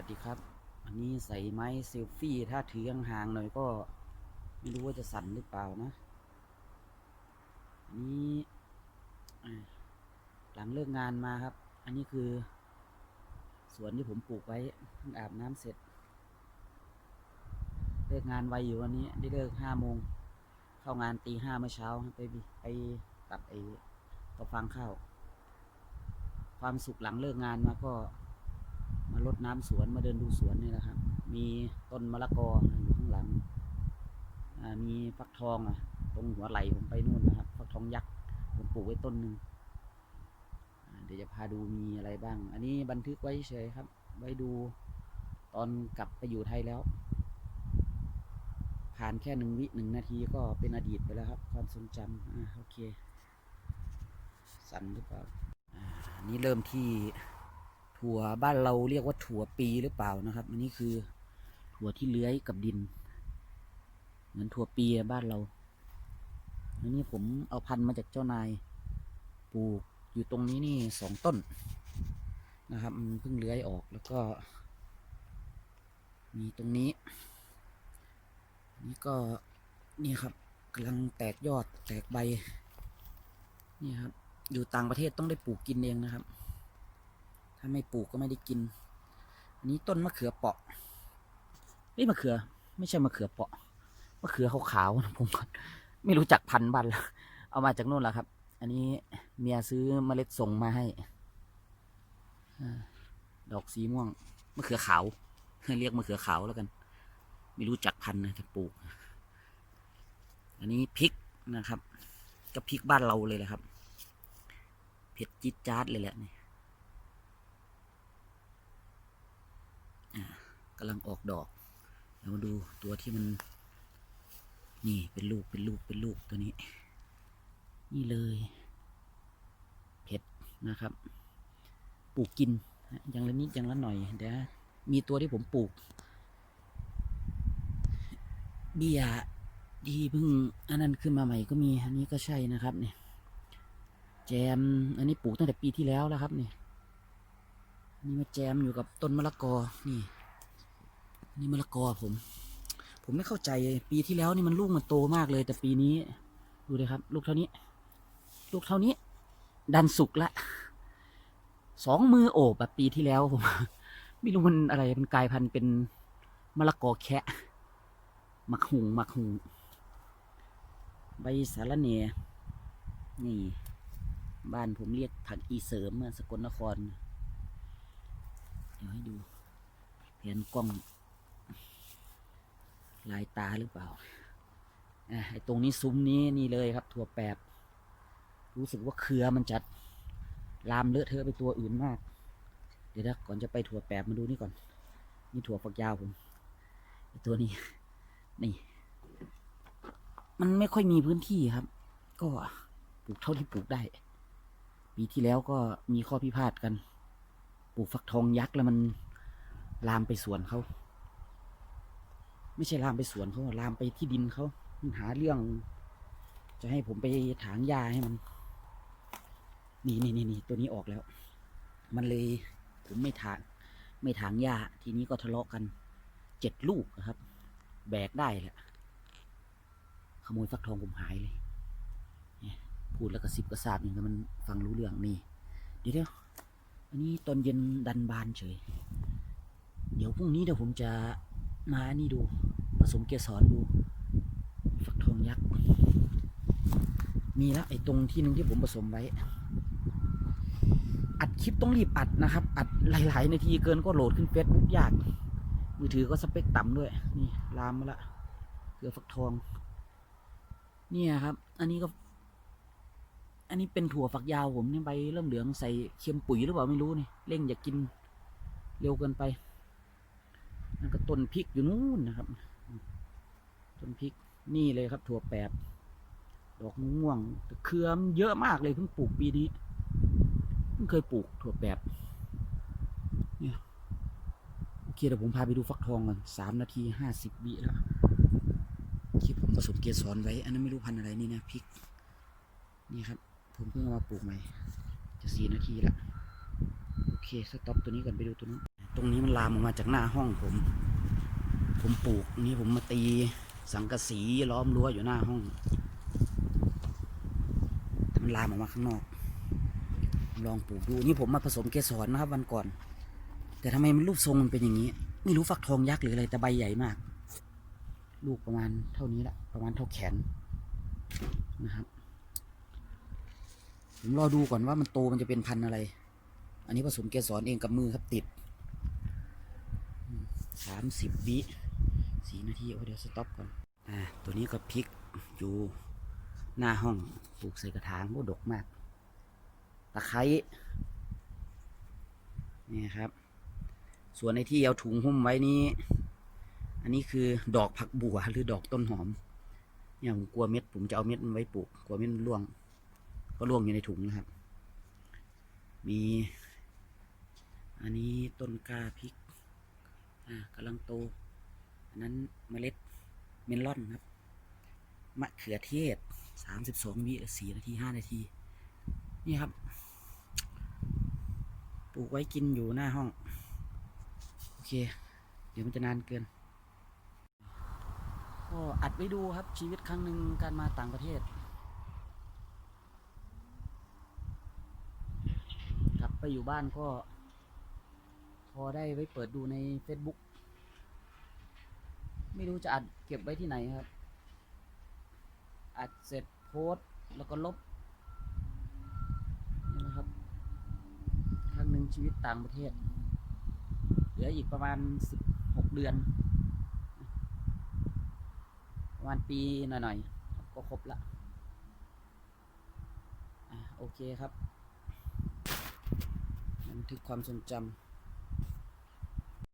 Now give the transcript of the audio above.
วัสดีครับ อันนี้ใส่ไม้เซลฟี่ ถ้าถือห่างๆหน่อยก็ ไม่รู้ว่าจะสั่นหรือเปล่านะ อันนี้หลังเลิกงานมาครับ อันนี้คือ สวนที่ผมปลูกไว้เพิ่งอาบน้ำเสร็จ เลิกงานไวอยู่วันนี้ ได้เลิกห้าโมง เข้างานตีห้าเมื่อเช้าไปไปตัดไอ้ตัวฟางข้าว ความสุขหลังเลิกงานมาก็ มารดน้ำสวนมาเดินดูสวนนี่แหละครับ มีต้นมะละกออยู่ข้างหลังมีฟักทองอะ ตรงหัวไหล่ผมไปนู่นนะครับฟักทองยักษ์ผมปลูกไว้ต้นหนึ่งเดี๋ยวจะพาดูมีอะไรบ้าง อันนี้บันทึกไว้เฉยครับ ไว้ดูตอนกลับไปอยู่ไทยแล้ว ผ่านแค่หนึ่งวิหนึ่งนาทีก็เป็นอดีตไปแล้วครับ ความทรงจำอ่าโอเค สั่นหรือเปล่าอ่าอันนี้เริ่มที่ ถั่วบ้านเราเรียกว่าถั่วปีหรือเปล่านะครับ อันนี้คือถั่วที่เลื้อยกับดิน เหมือนถั่วปีบ้านเราอันนี้ผมเอาพันธุ์มาจากเจ้านายปลูกอยู่ตรงนี้นี่สองต้นนะครับมันเพิ่งเลื้อยออกแล้วก็ มีตรงนี้ นี่ก็นี่ครับกำลังแตกยอดแตกใบ นี่ครับ อยู่ต่างประเทศต้องได้ปลูกกินเองนะครับ ถ้าไม่ปลูกก็ไม่ได้กิน อันนี้ต้นมะเขือเปาะเอ้ยมะเขือ ไม่ใช่มะเขือเปาะ มะเขือขาวๆนะผมก่อนไม่รู้จักพันธุ์บันละเอามาจากนู่นแหละครับ อันนี้เมียซื้อเมล็ดส่งมาให้ ดอกสีม่วง มะเขือขาว เรียกมะเขือขาวแล้วกัน ไม่รู้จักพันธุ์นะจะปลูก อันนี้พริกนะครับ ก็พริกบ้านเราเลยแหละครับ เผ็ดจี๊ดจ๊าดเลยแหละนี่ กำลังออกดอกเรามาดูตัวที่มัน นี่เป็นลูกเป็นลูกเป็นลูกตัวนี้ นี่เลยเผ็ดนะครับ ปลูกกินอย่างละนิดอย่างละหน่อยเดี๋ยวมีตัวที่ผมปลูก เบียร์ที่เพิ่งอันนั้นขึ้นมาใหม่ก็มี อันนี้ก็ใช่นะครับเนี่ยแจม อันนี้ปลูกตั้งแต่ปีที่แล้วแล้วครับเนี่ยนนี่มาแจมอยู่กับต้นมะละกอนี่ นี่มะละกอผม ผมไม่เข้าใจปีที่แล้วนี่มันลูกมันโตมากเลย แต่ปีนี้ ดูเลยครับ ลูกเท่านี้ ลูกเท่านี้ ดันสุกละสองมือโอบแบบปีที่แล้วผมไม่รู้มันอะไรมันกลายพันธุ์เป็นมะละกอแคะหมักหุงหมักหุงใบสารเนนี่ บ้านผมเรียกผักอีเสริมอสกลนคร เดี๋ยวให้ดูเห็นกล้อง ลายตาหรือเปล่าไอ้ตรงนี้ซุ้มนี้นี่เลยครับถั่วแปบ รู้สึกว่าเครือมันจัดลามเลอะเทอะไปตัวอื่นมาก เดี๋ยวนะก่อนจะไปถั่วแปบมาดูนี่ก่อน นี่ถั่วฝักยาวผมตัวนี้ นี่ มันไม่ค่อยมีพื้นที่ครับ ก็ปลูกเท่าที่ปลูกได้ ปีที่แล้วก็มีข้อพิพาทกัน ปลูกฟักทองยักษ์แล้วมันลามไปสวนเขา ไม่ใช่ลามไปสวนเขาลามไปที่ดินเขามันหาเรื่อง จะให้ผมไปถางหญ้าให้มัน นี่นี่นี่นี่ตัวนี้ออกแล้ว มันเลยผมไม่ถาง ไม่ถางหญ้าทีนี้ก็ทะเลาะกันเจ็ดลูกอะครับ แบกได้แหละขโมยฟักทองผมหายเลยพูดแล้วก็สิบกระซาบอย่างมันฟังรู้เรื่องนี่เดี๋ยวเดี๋ยวอันนี้ตอนเย็นดันบานเฉย เดี๋ยวพรุ่งนี้เดี๋ยวผมจะ มานี่ดูผสมเกสรดู ฟักทองยักษ์ มีแล้วไอ้ตรงที่หนึ่งที่ผมผสมไว้ อัดคลิปต้องรีบอัดนะครับ อัดหลาย ๆ นาทีเกินก็โหลดขึ้นเฟซบุ๊กยาก มือถือก็สเปคต่ำด้วย นี่ลามมาละเกลือฟักทอง เนี่ยครับ อันนี้ก็ อันนี้เป็นถั่วฝักยาวผมเนี่ยใบเริ่มเหลืองใส่เค็มปุ๋ยหรือเปล่าไม่รู้นี่เร่งอย่ากกินเร็วเกินไป นั่นก็ต้นพริกอยู่นู้นนะครับ ต้นพริกนี่เลยครับ ถั่วแปบดอกม่วงเครือมเยอะมากเลยเพิ่งปลูกปีนี้เพิ่งเคยปลูกถั่วแปบเนี่ยโอเคเดี๋ยวผมพาไปดูฟักทองกันสามนาทีห้าสิบวิแล้วที่ผมผสมเกสรไว้ อันนั้นไม่รู้พันอะไรนี่นะพริก นี่ครับ ผมเพิ่งเอามาปลูกใหม่ จะสี่นาทีละโอเคสต็อปตัวนี้ก่อนไปดูตัวนู้น ตรงนี้มันลามออกมาจากหน้าห้องผม ผมปลูกนี่ผมมาตีสังกะสีล้อมรั้วอยู่หน้าห้องมันลามออกมาข้างนอก ลองปลูกดูนี่ผมมาผสมเกสรนะครับ วันก่อน แต่ทำไมมันรูปทรงมันเป็นอย่างนี้ ไม่รู้ฟักทองยักษ์หรืออะไรแต่ใบใหญ่มาก ลูกประมาณเท่านี้ละประมาณเท่าแขนนะครับผมรอดูก่อนว่ามันโตมันจะเป็นพันธุ์อะไร อันนี้ผสมเกสรเองกับมือครับติด สามสิบวิสี่นาทีโอ้เดี๋ยวสต็อปก่อนอ่าตัวนี้ก็พริกอยู่หน้าห้องปลูกใส่กระถางโอ้ดกมาก ตะไคร้นี่ครับ ส่วนในที่เอาถุงหุ้มไว้นี้ อันนี้คือดอกผักบัวหรือดอกต้นหอม เนี่ยผมกลัวเม็ดผมจะเอาเม็ดมันไว้ปลูกกลัวเม็ดมันร่วง ก็ร่วงอยู่ในถุงนะครับ มี อันนี้ต้นกล้าพริก อ่ากำลังโต อันนั้นเมล็ดเมลอนครับ มะเขือเทศสามสิบสองวิสี่นาทีห้านาที นี่ครับ ปลูกไว้กินอยู่หน้าห้อง โอเค เดี๋ยวมันจะนานเกิน ก็อัดไว้ดูครับชีวิตครั้งหนึ่งการมาต่างประเทศกลับไปอยู่บ้านก็ อได้ไว้เปิดดูใน Facebook ไม่รู้จะอัดเก็บไว้ที่ไหนครับ อัดเสร็จโพสแล้วก็ลบนี่นะครับ ครั้งหนึ่งชีวิตต่างประเทศ เหลืออีกประมาณสิบหกเดือน ประมาณปีหน่อยๆ ก็ครบละอะโอเคครับบันทึกความทรงจำ